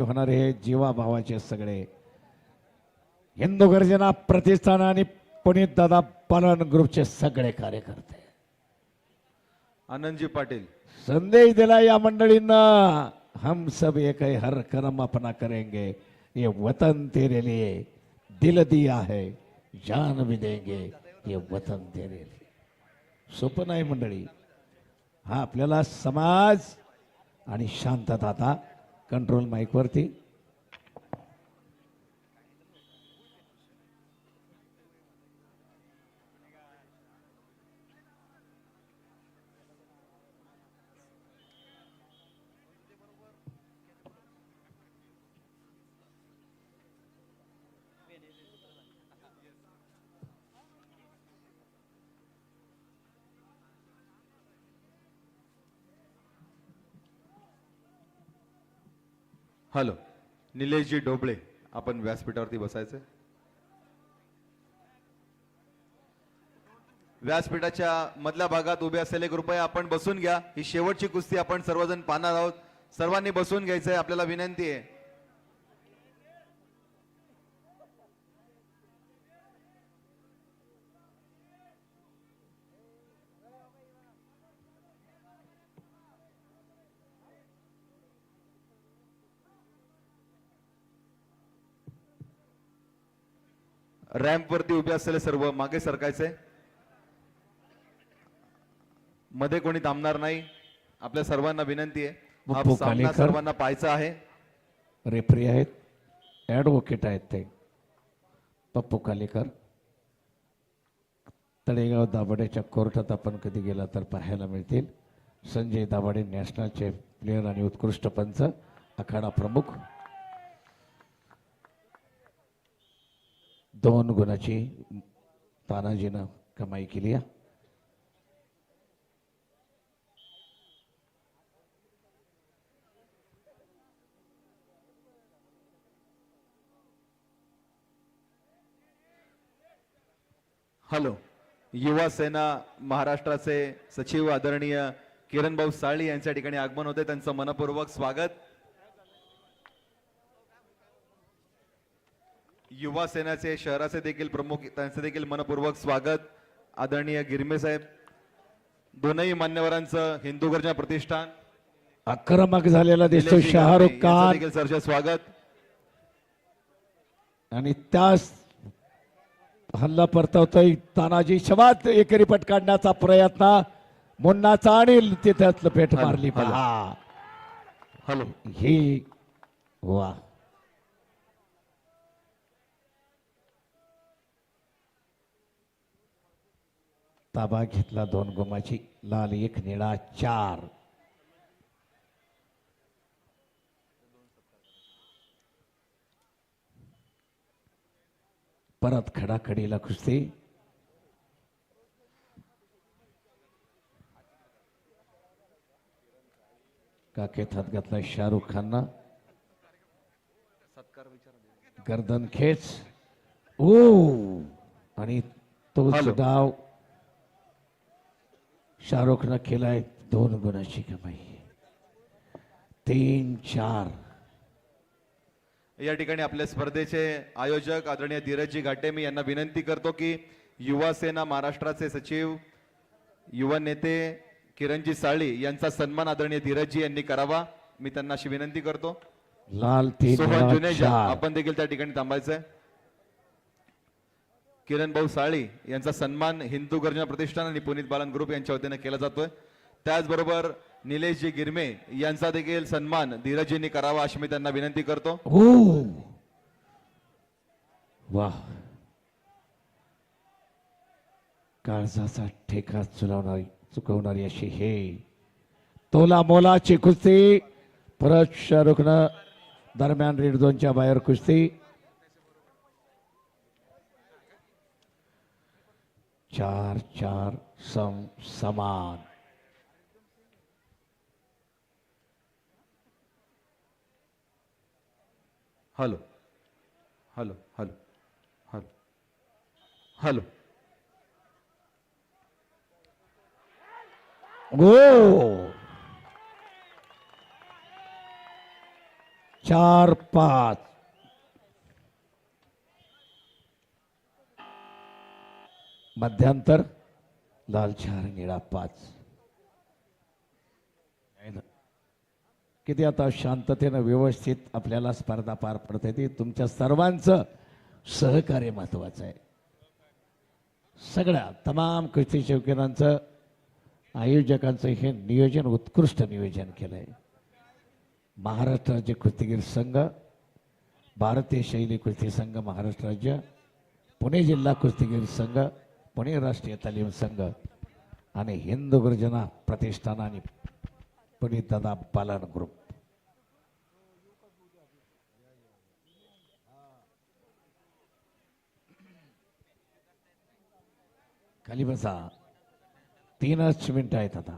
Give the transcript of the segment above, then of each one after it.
होणारे हे जीवाभावाचे सगळे. हिंदू गर्जना प्रतिष्ठान आणि पुनीत दादा पालन ग्रुपचे सगळे कार्यकर्ते. आनंदजी पाटील. संदेश दिला या मंडळींना. हम सब एक है हर कर्म अपना करेंगे. ये वतन तेरे लिए दिल दिया है जान भी देंगे. ये वतन तेरे लिए. सोपं नाही मंडळी. हा आपल्याला समाज आणि शांतता कंट्रोल माईकवरती हॅलो निलेशजी डोबळे आपण व्यासपीठावरती बसायचं. व्यासपीठाच्या मधल्या भागात उभे असलेले कृपया आपण बसून घ्या. ही शेवटची कुस्ती आपण सर्वजण पाहणार आहोत. सर्वांनी बसून घ्यायचंय आपल्याला विनंती आहे. रॅम्प वरती उभे असलेले सर्व मागे सरकायचे. मध्ये कोणी थांबणार नाही. आपल्या सर्वांना विनंती आहे. हा सामना. सर्वांना पाहायचा आहे. रेफरी आहेत. ॲडव्होकेट आहेत ते. पप्पू कालेकर. तळेगाव दाभाडेच्या कोर्टात आपण कधी गेला तर पाहायला मिळतील. संजय दाभाडे नॅशनलचे प्लेअर आणि उत्कृष्ट पंच आखाडा प्रमुख. दोन गुणाची तानाजीनं कमाई केली आहे. हॅलो युवा सेना महाराष्ट्राचे सचिव आदरणीय किरण भाऊ साळी यांच्या ठिकाणी आगमन होते त्यांचं मनपूर्वक स्वागत. युवा सेनाचे शहराचे देखील प्रमुख त्यांचे देखील मनपूर्वक स्वागत. आदरणीय गिरमे साहेब दोनही मान्यवरांचं हिंदू गर्जना प्रतिष्ठान. आक्रमक झालेला दिसतो शाहरुख खान. देखील सरचे स्वागत. आणि त्याच हल्ला परतवतोय तानाजी शवात एकेरी पट काढण्याचा प्रयत्न. मुन्नाचा आणि तिथं पेट मारली हॅलो. ही वा. ताबा घेतला दोन गोमाची. लाल एक निळा चार. परत खडाखडीला कुस्ती. काकेत हात घातला शाहरुख खानना. गर्दन खेच. ओ आणि तोच हॅलो. शाहरुखनं केलाय दोन गुणाची कमाई. तीन चार. या ठिकाणी आपल्या स्पर्धेचे आयोजक आदरणीय धीरजजी घाटे मी यांना विनंती करतो की युवा सेना महाराष्ट्राचे सचिव युवा नेते किरणजी साळी यांचा सन्मान आदरणीय धीरजजी यांनी करावा. मी त्यांना अशी विनंती करतो. लाल सोहन जुनेजा आपण देखील त्या ठिकाणी थांबायचंय. किरण भाऊ साळी यांचा सन्मान हिंदू गर्जना प्रतिष्ठान आणि पुनीत बालन ग्रुप यांच्या वतीने केला जातोय. त्याचबरोबर निलेशजी गिरमे यांचा देखील सन्मान धीरजींनी करावा अशी मी त्यांना विनंती करतो. हो. वा काळजाचा ठेका चुलवणारी चुकवणारी अशी हे तोला मोलाची कुस्ती. परत शाहरुखनं दरम्यान रेड झोनच्या बाहेर कुस्ती. चार चार सम समान. Hello. Hello hello hello. Hello. गो. चार पाच. मध्यांतर लाल चार निळा पाच. किती आता शांततेनं व्यवस्थित आपल्याला स्पर्धा पार पडते ती. तुमच्या सर्वांचं सहकार्य महत्वाचं आहे. सगळ्या तमाम कुस्ती शौकीनांचं आयोजकांचं हे नियोजन उत्कृष्ट नियोजन केलं आहे महाराष्ट्र राज्य कुस्तीगीर संघ भारतीय शैली कुस्ती संघ महाराष्ट्र राज्य पुणे जिल्हा कुस्तीगीर संघ पुणे राष्ट्रीय तालीम संघ आणि हिंदू गुरुजन प्रतिष्ठान आणि पुनीतदा पालन ग्रुप. खाली बसा तीनच मिनिटं आहेत आता.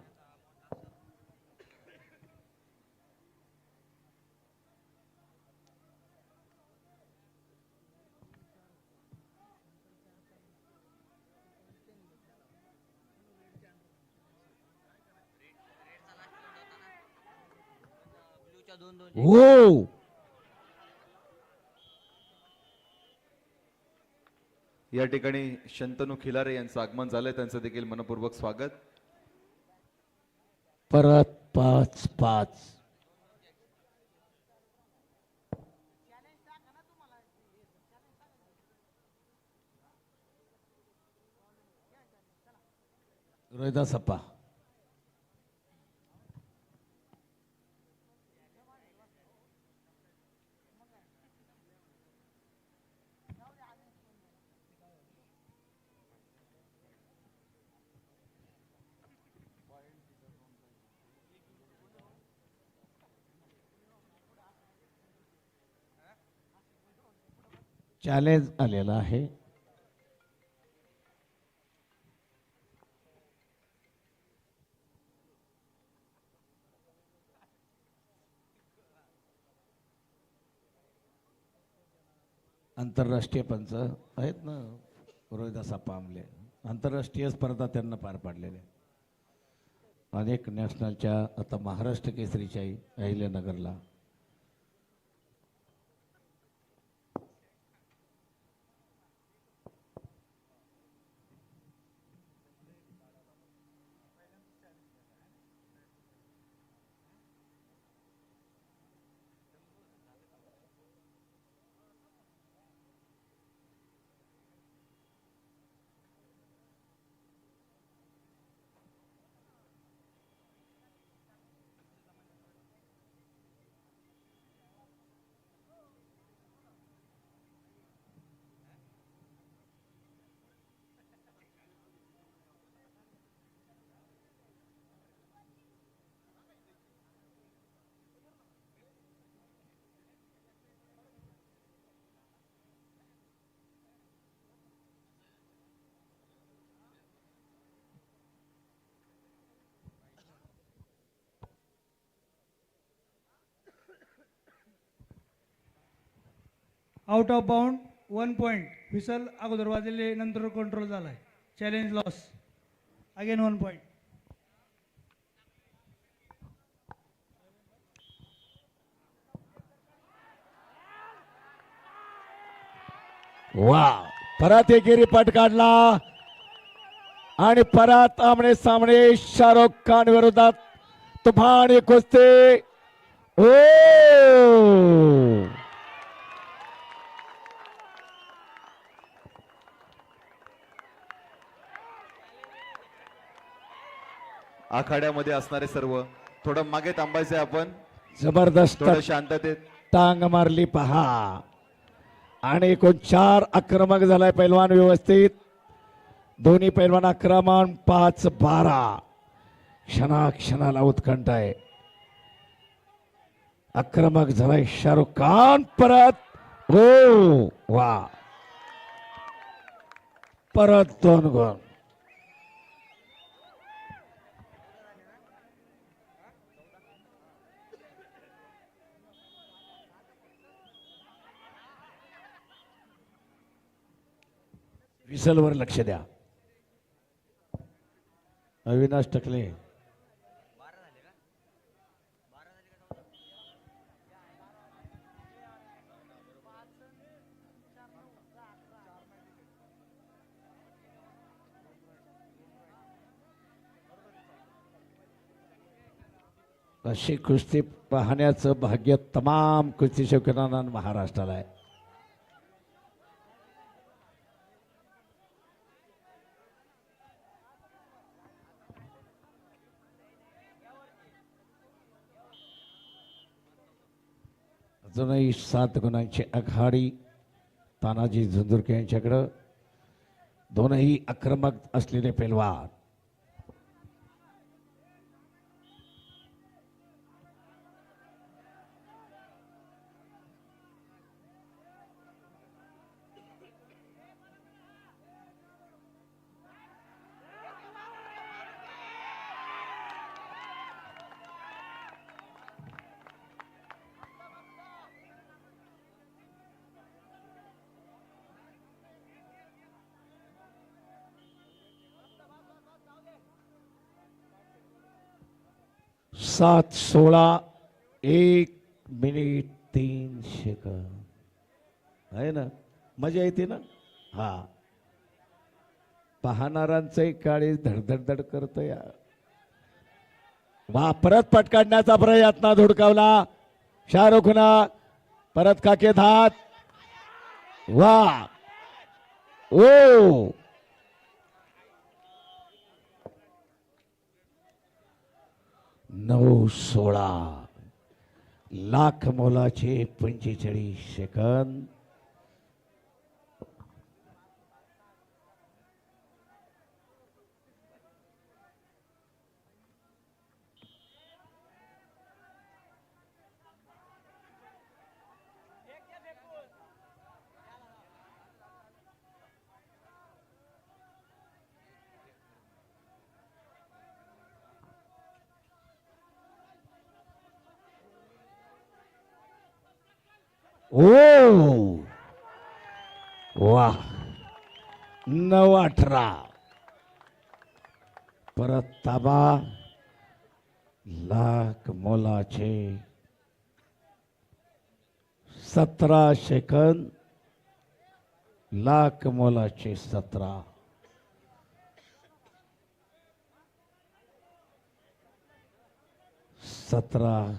हो. या ठिकाणी शंतनू खिलारे यांचं आगमन झालंय. त्यांचं देखील मनपूर्वक स्वागत. परत पाच पाच रोहिदास चॅलेंज आलेला आहे. आंतरराष्ट्रीय पंच आहेत ना रोहिदास पामले. आंतरराष्ट्रीय स्पर्धा त्यांना पार पाडलेल्या अनेक नॅशनलच्या आता महाराष्ट्र केसरीच्याही अहिल्यानगरला out of bound one point whistle अगोदर वाजलेले नंतर कंट्रोल झालाय. Challenge loss again one point वा परत एकेरी पट काढला. आणि परत आमने सामने शाहरुख खान विरोधात तुफान कुस्ती ओ! आखाड्यामध्ये असणारे सर्व थोडं मागे थांबायचंय आपण. जबरदस्त थोडं शांततेत. टांग मारली पहा. आणि एकूण चार आक्रमक झालाय पैलवान व्यवस्थित. दोन्ही पैलवान आक्रमण पाच बारा. क्षणा क्षणाला उत्कंठ आहे. आक्रमक झालाय शाहरुख खान परत. हो वा. परत दोन गुण विसलवर लक्ष द्या. अविनाश टकले. अशी कुस्ती पाहण्याचं भाग्य तमाम कुस्ती शौकीनांना महाराष्ट्राला आहे. अजूनही सात गुणांची आघाडी तानाजी झुंजुरके यांच्याकडं दोनही आक्रमक असलेले पेलवान सात सोळा एक मिनिट तीन सेकंद. आहे ना? मजा येते ना? हा. पाहणाऱ्यांचंही काळी धडधडधड करत या वा परत पटकाडण्याचा प्रयत्न धुडकावला. शाहरुखना परत काकेत हात. वा. ओ! नऊ सोळा लाख मोलाचे पंचेचाळीस सेकंद. ओ. वा. नऊ अठरा परत ताबा. लाख मोलाचे. सतरा सेकंद. लाख मोलाचे सतरा. सतरा